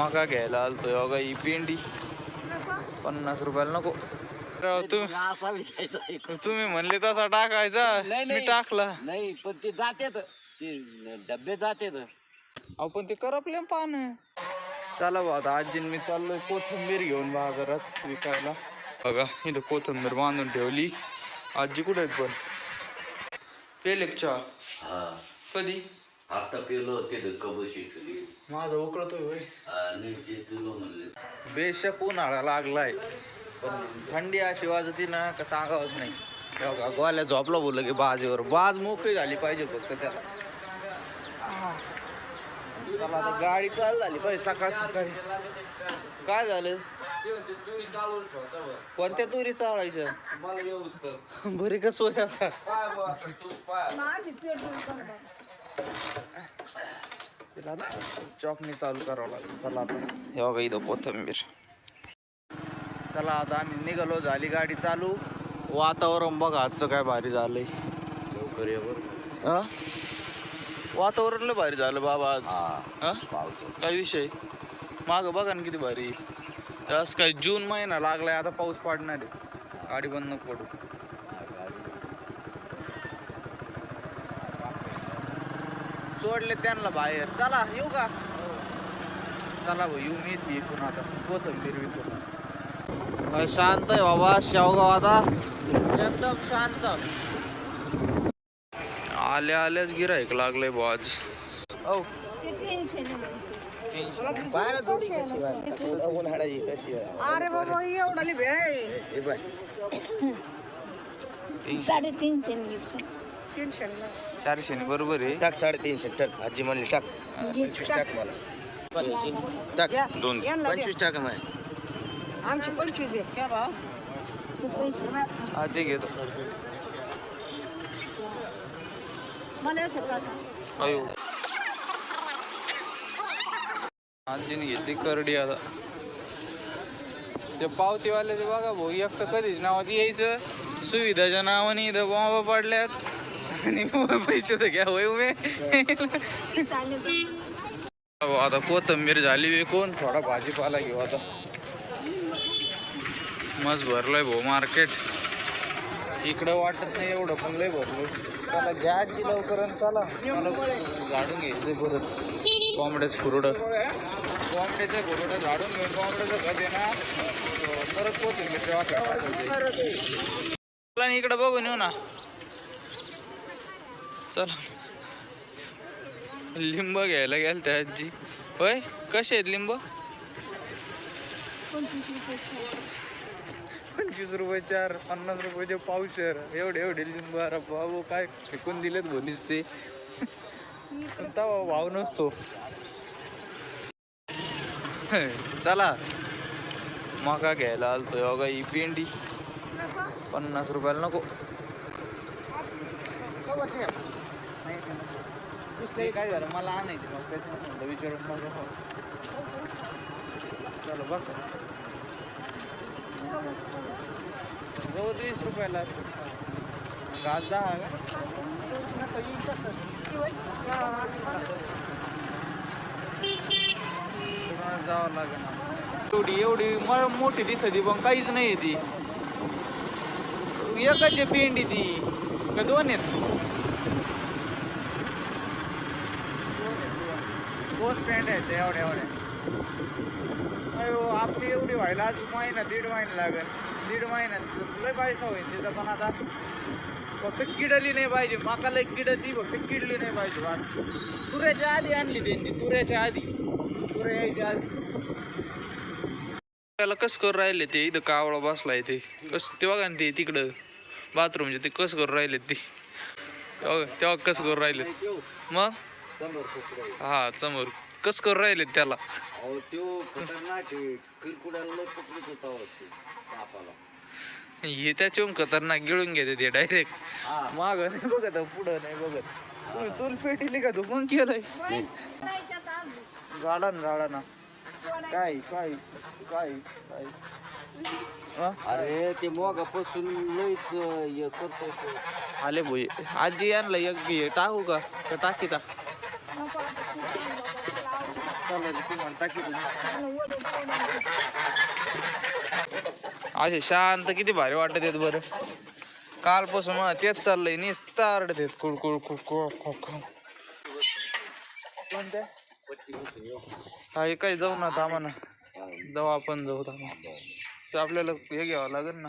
मका घ्यायला आलतो बघा ही पेंडी. पन्नास रुपयाला नको. तुम्ही म्हणले तसा टाकायचा. नाही, मी. टाकला. नाही पण ते जातेत. ते डबे जातेत. अहो पण ते करपले पान. चला बा आता आजीन मी चाललोय कोथिंबीर घेऊन बाजारात विकायला. बघा इथं कोथिंबीर बांधून ठेवली. आजी कुठे आहेत पण? पेले का चहा हा. कधी? आता पेलो ते माझं उकळतोय होय. आणि ते तुला म्हणले. बेशक उन्हाळा लागलाय. पण थंडी अशी वाजती ना का सांगावंच नाही. हे बघा गोल्या झोपला बोललं की बाजेवर. बाज मोकळी झाली पाहिजे फक्त त्याला. चला आता गाडी चालू झाली पाहिजे सकाळ सकाळी. काय झालं? कोणत्या तुरी चालायच्या बरी का सोया तिला चॉकनी चालू करावं लागेल. चला आता. हे बघा इथं कोथंबीर. चला आता आम्ही निघालो झाली गाडी चालू. वातावरण बघा आजचं काय भारी झालंय. लवकर ये बरं. हा? वातावरण लय भारी झालं बाबा आज. हा? पाऊस काय विषय? माग बघा ना किती भारी. जास्त काय जून महिना लागलाय आता पाऊस पडणार आहे. गाडी बंद नको पडू. सोडले त्यांना बाहेर. चला येऊ का? चला भाऊ येऊ मी इथे इथून आता. कोथंबीर विकून शांत आहे बाबा शेवगाव आता. एकदम शांत. आले आल्याच गिरायक लागलंय भाऊ आज. औ. अरे बाबा एवढा भेळ साडेतीनशे चारशे बरोबर आहे. टाक साडेतीनशे टाक. आजी म्हणली टाक. पंचवीस टाक मला. टाक. दोन. पंचवीस टाक नाही आमचे पंचवीस. हा ते घेतो. मला. अयो. आजीने घेतली करडी आता. ते पावतीवाल्याचे बघा भाऊ एक तर कधीच नावात यायचं. सुविधाच्या नावाने इथं बॉम्बा पडल्यात. आणि पैसे तर घ्या होय उमे आता कोथंबीर झाली विकून थोडा भाजीपाला घेऊ आता. मस्त भरलोय भाऊ मार्केट. इकडं वाटत नाही एवढं पण लय भरलो त्याला घ्या की लवकर आणि चला. झाडून घ्यायचं परत. कोंबड्याच खुरडं कोंबड्याचं खुरडं झाडून घेऊन कोंबड्याचं खत येणार ना परत कोथिंबीरच्या मी इकडं बघून येऊ ना. चला. लिंब घ्यायला गेल त्या आजी. होय? कसे आहेत लिंब? पंचवीस रुपये चार पन्नास रुपयाचे पावशर एवढे एवढे लिंब अरे बाबू काय फेकून दिलेत भोनीच ते. तेव्हा भाव नसतो. चला. मका घ्यायला आलतोय बघा ही पेंडी. पन्नास रुपयाला नको. ते काय झालं? मला आणायचं मग त्याच्यामुळे म्हणलं विचारून मग चला बस. गवत वीस रुपयाला गाज दहा का? तुम्हाला जावं लागेल एवढी एवढी मला मोठी दिसायची पण काहीच नाही ती. एकच आहे पेंडी ती. का दोन आहेत? दोन पेंड आहेत एवढ्या एवढ्या अयो आपली एवढी व्हायला अजून महिना दीड महिना लागेल. दीड महिन्यात लय पैसा होईल तिथं पण आता. फक्त किडली नाही पाहिजे. माका लय किडती फक्त किडली नाही पाहिजे बस तुऱ्याच्या आधी आणली त्यांनी तुऱ्याच्या आधी. तुऱ्या यायच्या आधी. त्याला कस करून राहिले ते? इथं कावळा बसलाय ते. कस ते बघा ना ते तिकडं. बाथरूमचे ते कस करून राहिले ते? तेव्हा तेव्हा कस करून राहिले? मग? हा समोर. कस करून राहिले त्याला? अहो त्यो खतरनाक आहे. किरकुड्याला लय पकडत होता अहो ते सापाला. हे त्याच्याहून खतरनाक गिळून घेते ते डायरेक्ट हा. माग नाही बघत पुढं नाही बघत. तुम्ही चूल पेटीली का तू? मग केलंय? गाडा ना गाडा ना काय काय काय काय? हा? अरे ते मोगापासून लयच हे करतोय तो. आले भोई आजी आणलं एक घे टाकू का? का टाकी टा चला चालवायचं तुम्हाला टाकी असे शांत किती भारी वाटत आहेत बरं. कालपासून मला तेच चाललंय नुसतं आरडत आहेत. कुळकुळ कुळकुळ कोणत्या? हा काही जाऊ ना थांबा ना जाऊ आपण जाऊ थांबा आपल्याला हे घ्यावं लागेल ना.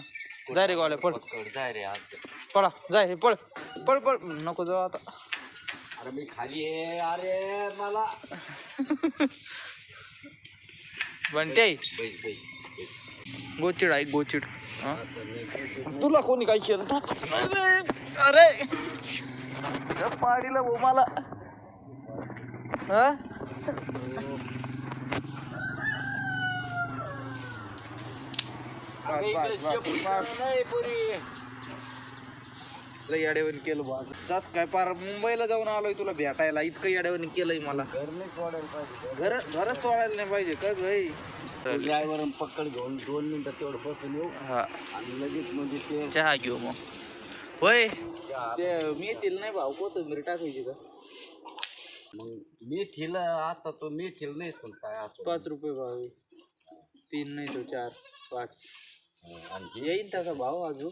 जा रे गावल्या पळ. जाय पळा जाय हे पळ. पळ पळ. नको जाऊ आता. अरे मी खाली आहे. अरे मला बंटी. आई गोचिड आई गोचिड. हा? तुला कोणी काय केलं? अरे त्या पाडीला भाऊ मला हा लय येड्यावानी केलं बा. जास्त काय पार मुंबईला जाऊन आलोय तुला भेटायला. इतकं येड्यावानी केलंय मला. घर नाही सोडायला पाहिजे. घर घरच सोडायला नाही पाहिजे का गई ड्रायव्हर पकड घेऊन दोन मिनिटं तेवढं बसून येऊ. हा. आणि लगेच म्हणजे ते चहा घेऊ मग. होय. ते मेथीला नाही भाऊ कोथिंबीर टाकायची का? मग मेथीला आता तो मेथीला नाही असं. पाच रुपये भाव आहे. तीन नाही तो चार पाच. आणि येईन तसा भाव अजून.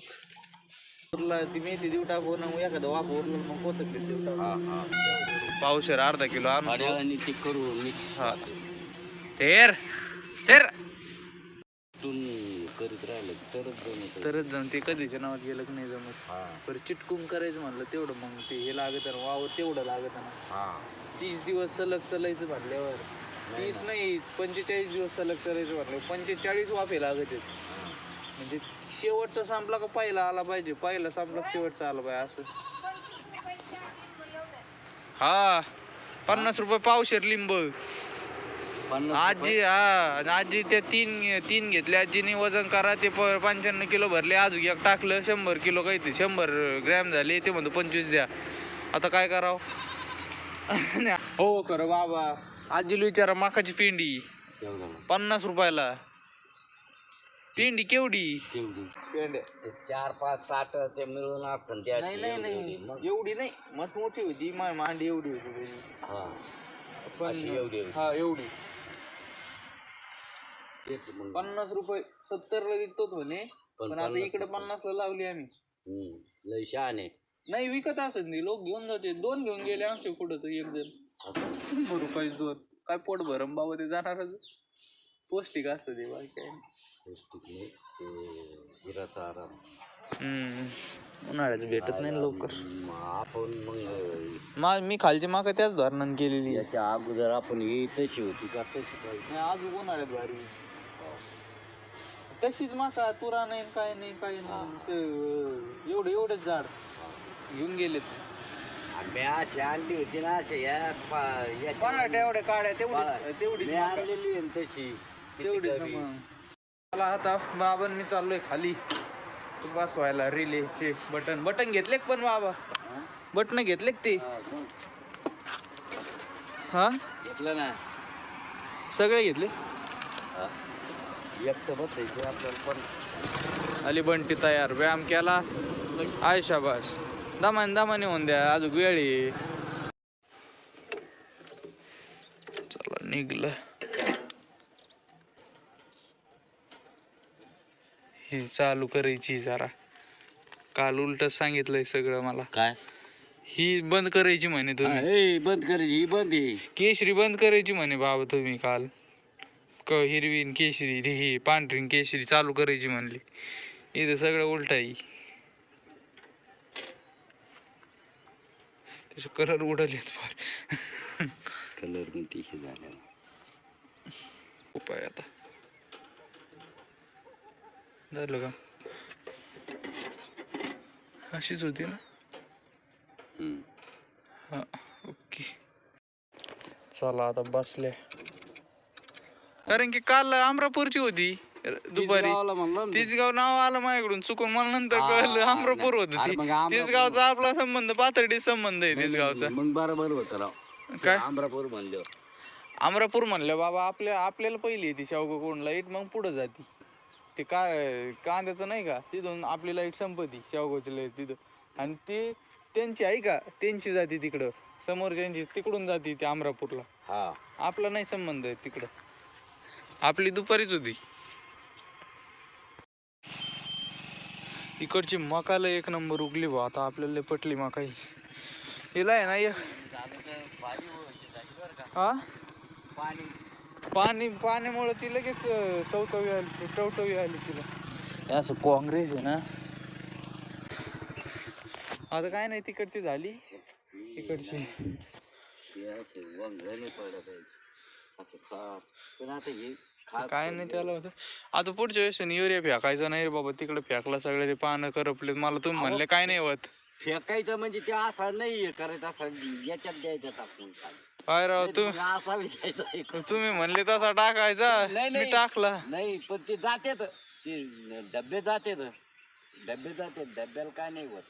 उरला ती मेथी देऊ टाकू ना मग एखादा वाप उरलं मग कोथिंबीर देऊ टाकू पावशेर अर्धा किलो आणून आणि ते करू मी हा. तेर तेर तून करीत राहिलं तरच जमत तरच जण ते कधीच्या नावात गेलं की नाही जमत. हा. बरं चिटकून करायचं म्हणलं तेवढं मग ते हे लागत ना वावर तेवढं लागत ना हा. तीस दिवस सलग चालायचं म्हटल्यावर तीस नाही. पंचेचाळीस दिवस सलग चालायचं म्हटल्यावर पंचेचाळीस वाफे लागत आहेत. म्हणजे शेवटचा संपला का पहिला आला पाहिजे? पहिला संपला शेवटचा आला पाहिजे? असं. हा. पन्नास रुपये पावशेर लिंब. आजी हा. आजी त्या तीन तीन घेतले. आजीने वजन करा ते पंच्याण्णव किलो भरले. अजून एक टाकलं. शंभर किलो काही ते शंभर ग्रॅम झाले. ते म्हणतो पंचवीस द्या. आता काय करावं? हो खरं बाबा. आजीला विचारा माकाची पिंडी. पन्नास रुपयाला. पिंडी केवढी? तेवढी पेंड्या ते चार पाच साठ ते मिळून असतं त्या नाही नाही नाही. एवढी नाही. मस्त मोठी होती. मा मांडी एवढी होती त्याची. हा. पण अशी एवढी. हा एवढी. तेच मग. पन्नास रुपये सत्तरला विकतोच म्हणे. पण पण आता पन्नास इकडे पन्नासला लावली आम्ही. हम्म, लय शहाणे नाही विकत असत नाही. लोक घेऊन जाते. दोन घेऊन गेले आमच्या पुढं तर एक जण. शंभर रुपये दोन. काय पोट भरम बाबा ते जाणारच. पौष्टिक असतं ते बाकी काय नाही. पौष्टिक ते आराम उन्हाळ्यात भेटत नाही ना लवकर. मग आपण मग मा मी खालची माका त्याच धरणानं केलेली आहे. याच्या अगोदर आपण ही तशी होती का तशी पाहिजे नाही अजून उन्हाळ्यात भारी. तशीच माका तुरा नाही काय नाही काय नाही. ते एवढे एवढेच झाड घेऊन गेलेत. आम्ही अशी आणली होती ना अशा या पा- याच्या- पराठ्या एवढ्या काड्या तेवढी तेवढी मी आणलेली आहे ना तशी. तेवढीच ना मग. मला आता बाबान मी चाललोय खाली. बसवायला रिलेचे बटन बटन घेतले पण बाबा. बटन घेतले ते. हा घेतलं ना सगळे घेतले. एकटं बसायचं आपल्याला पण. आली बंटी तयार. व्यायाम केला. आय शाबास दमाने दमाने होऊन द्या. अजून वेळ आहे. चला निघलं. ही चालू करायची जरा. काल उलट सांगितलंय सगळं मला. काय? ही बंद करायची म्हणे तुम्ही. ए बंद करायची ही बंद आहे. केशरी बंद करायची म्हणे बाबा तुम्ही काल. क हिरवी न केशरी रे ही पांढरी न केशरी चालू करायची म्हणली. इथं सगळं उलट आहे. त्याचे कलर उडलेत फार. कलरमध्ये हे उपाय आता. झालं का? अशीच होती ना. हा ओके. चला आता बसले. कारण की काल अमरापूरची होती दुपारी. गावाला म्हणलं ना. तीच गाव नाव आलं माझ्याकडून चुकून मला नंतर कळलं अमरापूर होत. अरे ती मग अमरापूर- तीच गावचा आपला संबंध पाथर्डी संबंध आहे तीच गावचा मग बरोबर होतं राव. काय? आंध्रापूर म्हणलं. अमरापूर म्हणलं बाबा आपल्या आपल्याला पहिली येते शावगा कोण लाइट मग पुढं जाती. ते काय कांद्याचं नाही का तिथून आपली लाइट संपती शावगावची लाइट तिथं. आणि ते त्यांची आहे का त्यांची जाती तिकडं. समोरच्यांची तिकडून जाती ते अमरापूरला. हा. आपला नाही संबंध आहे तिकडं. आपली दुपारीच होती. इकडची मकाला एक नंबर उगली बा आता आपल्याला लय पटली मकाई हिला आहे ना एक हा? पाणी. पाणी पाण्यामुळे ती लगेच टवटवी आली टवटवी आली तिला. हे असं काँग्रेस आहे ना? आता काय नाही तिकडची झाली. खाप काय नाही त्याला होतं. आता पुढच्या वेळेस युरिया फेकायचं नाही रे बाबा. तिकडे फेकला सगळे ते पानं करपले मला तुम्ही म्हणले काय नाही होत. फेकायचं म्हणजे ते असा नाही करायचं असा याच्यात द्यायचं टाकून काय राव तुम्ही असा एक. तुम्ही म्हणले तसा टाकायचा. नाही, मी नाही. टाकला. नाही पण ते जाते ते डबे जाते डबे जाते डब्याला काय नाही होत.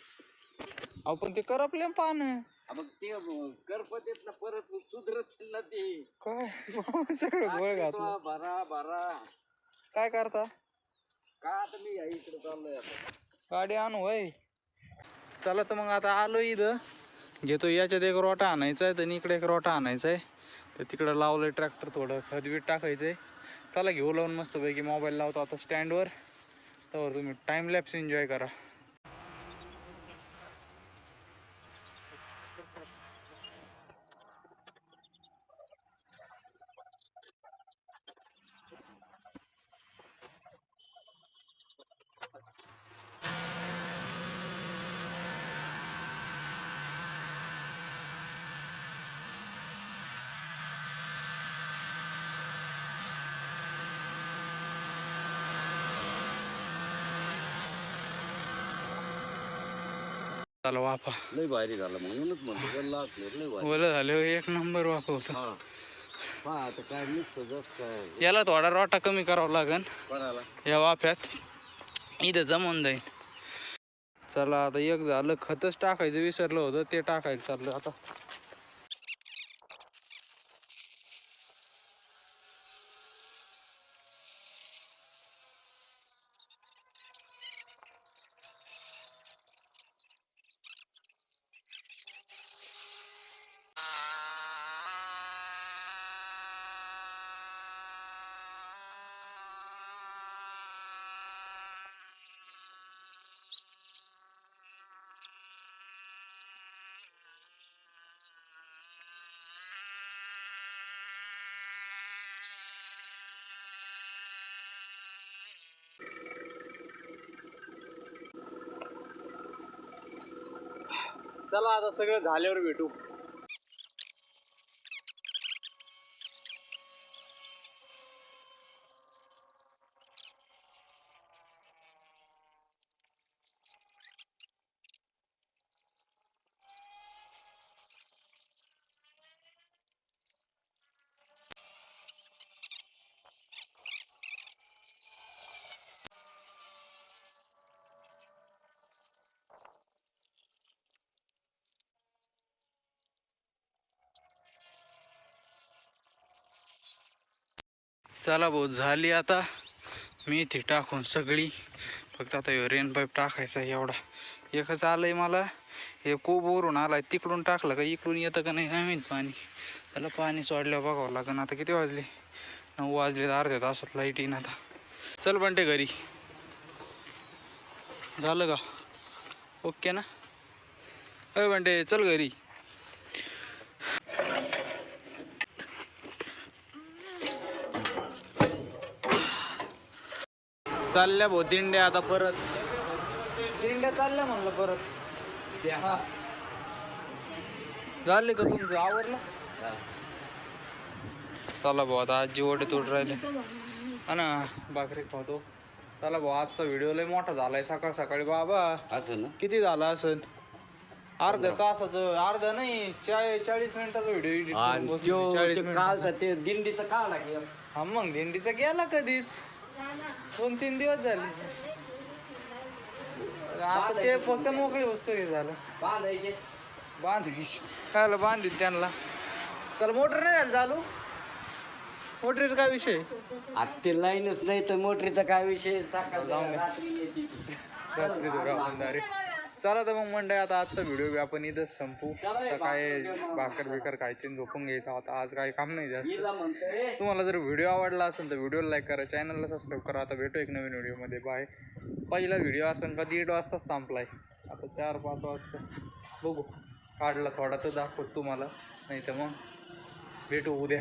अहो पण ते करपले पानं. हा, मग ते ना परत सुधरत ना ते. काय? सगळं गोळ घातलं भरा भरा. काय करता? का आता मी या इकडे चाललोय आता? गाडी आणू वय चला तर मग आता आलो इथं. घेतो याच्यात एक रोटा आणायचा आहे आणि इकडे एक रोटा आणायचा आहे तर तिकडं लावलंय ट्रॅक्टर थोडं खतबीत टाकायचं आहे चला घेऊ लावून मस्तपैकी मोबाईल लावतो आता स्टँडवर तर तुम्ही टाईम लॅप्स एन्जॉय करा. चला वापा लय भारी झालं म्हणूनच म्हणतो लागलं लय भारी. बोल झालं एक नंबर वापा होता. हा. पहा आता काय नुसतं जस्ट काय याला थोडा रोटा कमी करावा लागन. कोणाला? या वाफ्यात. इथं जमून जाईल चला आता एक झालं खतच टाकायचं विसरलं होतं ते टाकायचं चाललं. आता चला आता सगळं झाल्यावर भेटू. चला भाऊ झाली आता. मी ती टाकून सगळी. फक्त आता ह्यो रेन पाईप टाकायचा आहे एवढा. एकच आलंय मला. हे खूप वरून आलाय. तिकडून टाकलं का इकडून येतं का नाही काय माहीत पाणी. त्याला पाणी सोडल्यावर बघावं लागेल. आता किती वाजले? नऊ वाजले तर अर्ध्या तासात लाइट येईन आता. चल बंटे घरी. झालं का? ओके ना? अय बंटे चल घरी. चालल्या भाऊ दिंड्या आता परत. दिंड्या चालल्या म्हणलं परत. हा. झाले का तुमचं? आवरलं? चला भाऊ आता आजी ओढे तोड राहिले. हा ना भाकरी खातो. चला भाऊ आजचा व्हिडिओ लय मोठा झालाय सकाळ सकाळी बाबा. असं ना? किती झाला असेल अर्ध्या तासाचं अर्धा नाही चाळीस चाळीस मिनिटाचा व्हिडिओ एडिट चाळीस ते मिनिट कालचा ते दिंडीचा काढला की हा मग दिंडीचा गेला कधीच? दोन तीन दिवस झाले. आता ते फक्त मोकळी वस्तू हे झालं. बांधायचे. बांधली कायला बांधित त्यांना? चल मोटर नाही झालं चालू? मोटरीचा काय विषय आता ते लाईनच नाही तर मोटरीचा काय विषय सकाळ जाऊन. रात्री येते दारी चला तर मग मंडळी आता आजचा व्हिडिओ आपण इथंच संपू. आता काय भाकर बिकर खायची झोपून घ्यायचं. आता आज काही काम नाही जास्त. तुम्हाला जर व्हिडिओ आवडला असेल तर व्हिडिओला लाईक करा चॅनलला सबस्क्राईब करा. आता भेटू एक नवीन व्हिडिओमध्ये बाय पहिला व्हिडिओ असेल का दीड वाजताच संपलाय. आता चार पाच वाजता. बघू. काढला थोडा तर दाखवतो तुम्हाला. नाही तर मग भेटू उद्या.